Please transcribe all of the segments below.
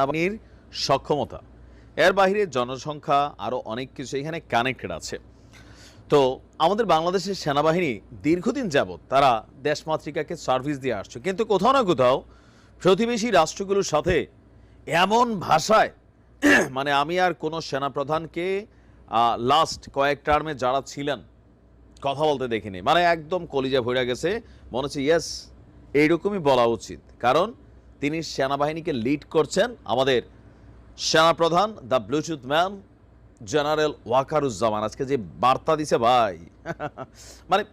সেনাবাহিনীর সক্ষমতা। এর বাইরে জনসংখ্যা আরও অনেক কিছু এখানে কানেক্টেড আছে। তো আমাদের বাংলাদেশের সেনাবাহিনী দীর্ঘদিন যাবৎ তারা দেশমাতৃকাকে সার্ভিস দিয়ে আসছে। কিন্তু কোথাও না কোথাও প্রতিবেশী রাষ্ট্রগুলোর সাথে এমন ভাষায় মানে আমি আর কোনো সেনাপ্রধানকে লাস্ট কয়েক টার্মে যারা ছিলেন, কথা বলতে দেখিনি। মানে একদম কলিজা ভরে গেছে। মনে হচ্ছে ইয়েস এইরকমই বলা উচিত। কারণ তিনি সেনাবাহিনীকে লিড করছেন আমাদের সেনাপ্রধান the bluetooth man general Wakeruzzaman. আজকে যে বার্তা দিছে ভাই মানে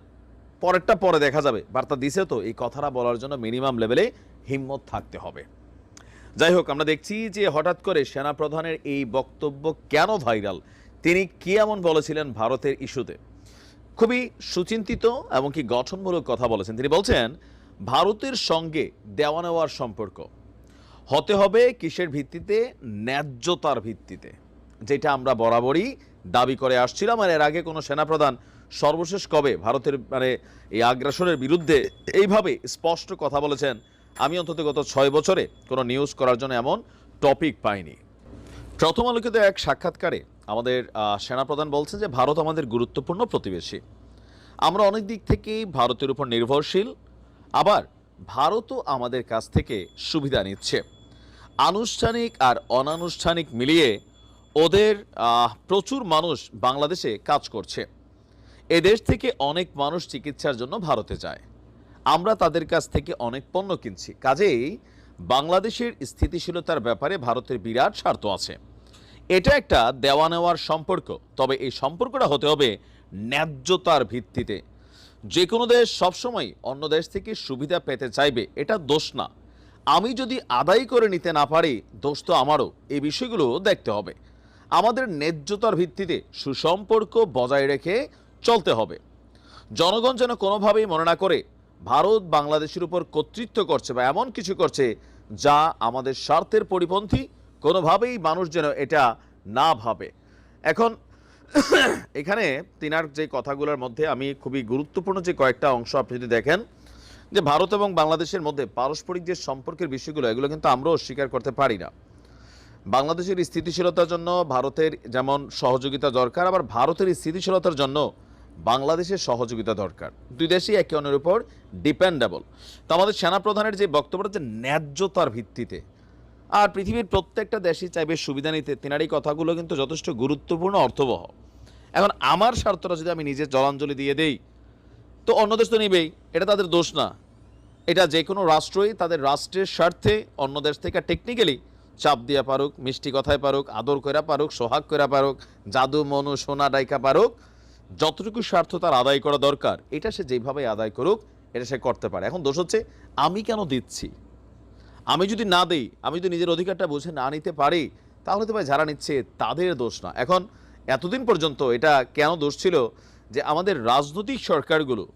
পরেরটা পরে দেখা যাবে। বার্তা দিছে তো, এই কথাটা বলার জন্য মিনিমাম লেভেলে হিম্মত থাকতে হবে। যাই হোক, আমরা দেখছি যে হঠাৎ করে সেনাপ্রধানের এই বক্তব্য কেন ভাইরাল? তিনি কি এমন বলেছিলেন ভারতের ইস্যুতে? খুবই সুচিন্তিত এবং কি গঠনমূলক কথা বলেছেন। তিনি বলছেন ভারতের সঙ্গে দেওয়া নেওয়ার সম্পর্ক। হতে হবে কিসের ভিত্তিতে? ন্যায্যতার ভিত্তিতে। যেটা আমরা বরাবরই দাবি করে আসছিলাম আর এর আগে কোনো সেনাপ্রধান সর্বশেষ কবে ভারতের মানে এই আগ্রাসনের বিরুদ্ধে এইভাবে স্পষ্ট কথা বলেছেন, আমি অন্তত গত ছয় বছরে কোনো নিউজ করার জন্য এমন টপিক পাইনি। প্রথম আলোকিত এক সাক্ষাৎকারে আমাদের সেনাপ্রধান বলছেন যে, ভারত আমাদের গুরুত্বপূর্ণ প্রতিবেশী। আমরা অনেক দিক থেকেই ভারতের উপর নির্ভরশীল আবার ভারতও আমাদের কাছ থেকে সুবিধা নিচ্ছে। আনুষ্ঠানিক আর অনানুষ্ঠানিক মিলিয়ে ওদের প্রচুর মানুষ বাংলাদেশে কাজ করছে। এদেশ থেকে অনেক মানুষ চিকিৎসার জন্য ভারতে যায়। আমরা তাদের কাছ থেকে অনেক পণ্য কিনছি। কাজেই বাংলাদেশের স্থিতিশীলতার ব্যাপারে ভারতের বিরাট স্বার্থ আছে। এটা একটা দেওয়া নেওয়ার সম্পর্ক। তবে এই সম্পর্কটা হতে হবে ন্যায্যতার ভিত্তিতে। যে কোনো দেশ সবসময় অন্য দেশ থেকে সুবিধা পেতে চাইবে, এটা দোষ না। আমি যদি আদায় করে নিতে না পারি, দোষ তো আমারও। এই বিষয়গুলো দেখতে হবে। আমাদের ন্যায্যতার ভিত্তিতে সুসম্পর্ক বজায় রেখে চলতে হবে। জনগণ যেন কোনোভাবেই মনে না করে, ভারত বাংলাদেশের উপর কর্তৃত্ব করছে বা এমন কিছু করছে যা আমাদের স্বার্থের পরিপন্থী, কোনোভাবেই মানুষ যেন এটা না ভাবে। এখন এখানে তিনার যে কথাগুলোর মধ্যে আমি খুবই গুরুত্বপূর্ণ যে কয়েকটা অংশ আপনি যদি দেখেন, যে ভারত এবং বাংলাদেশের মধ্যে পারস্পরিক যে সম্পর্কের বিষয়গুলো, এগুলো কিন্তু আমরাও স্বীকার করতে পারি না। বাংলাদেশের স্থিতিশীলতার জন্য ভারতের যেমন সহযোগিতা দরকার, আবার ভারতের স্থিতিশীলতার জন্য বাংলাদেশের সহযোগিতা দরকার। দুই দেশই একে অন্যের উপর ডিপেন্ডেবল তো আমাদের সেনাপ্রধানের যে বক্তব্যটা, যে ন্যায্যতার ভিত্তিতে আর পৃথিবীর প্রত্যেকটা দেশই চাইবে সুবিধা নিতে। তেনার এই কথাগুলো কিন্তু যথেষ্ট গুরুত্বপূর্ণ, অর্থবহ। এখন আমার স্বার্থটা যদি আমি নিজে জলাঞ্জলি দিয়ে দেই, তো অন্য দেশ তো নিবেই, এটা তাদের দোষ না। এটা যে কোনো রাষ্ট্রই তাদের রাষ্ট্রের স্বার্থে অন্য দেশ থেকে টেকনিক্যালি চাপ দিয়া পারুক, মিষ্টি কথায় পারুক, আদর কইরা পারুক, সোহাগ কইরা পারুক, জাদু, মনু, সোনা ডাইকা পারুক, যতটুকু স্বার্থ তার আদায় করা দরকার, এটা সে যেভাবে আদায় করুক, এটা সে করতে পারে। এখন দোষ হচ্ছে, আমি কেন দিচ্ছি? আমি যদি না দিই, আমি যদি নিজের অধিকারটা বুঝে না নিতে পারি, তাহলে তো ভাই যারা নিচ্ছে তাদের দোষ না। এখন এতদিন পর্যন্ত এটা কেন দোষ ছিল? যে আমাদের রাজনৈতিক সরকারগুলো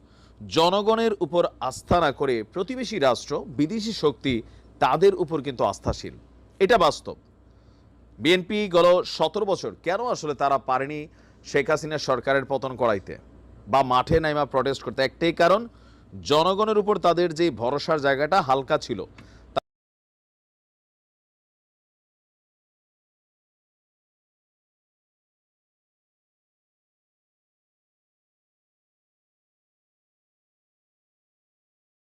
জনগণের উপর আস্থা না করে প্রতিবেশী রাষ্ট্র, বিদেশি শক্তি তাদের উপর কিন্তু আস্থাশীল। এটা বাস্তব। বিএনপি গত সতেরো বছর কেন আসলে তারা পারেনি শেখ হাসিনা সরকারের পতন করাইতে? বা মাঠে নাইমা প্রটেস্ট করতে? একটাই কারণ, জনগণের উপর তাদের যে ভরসার জায়গাটা হালকা ছিল।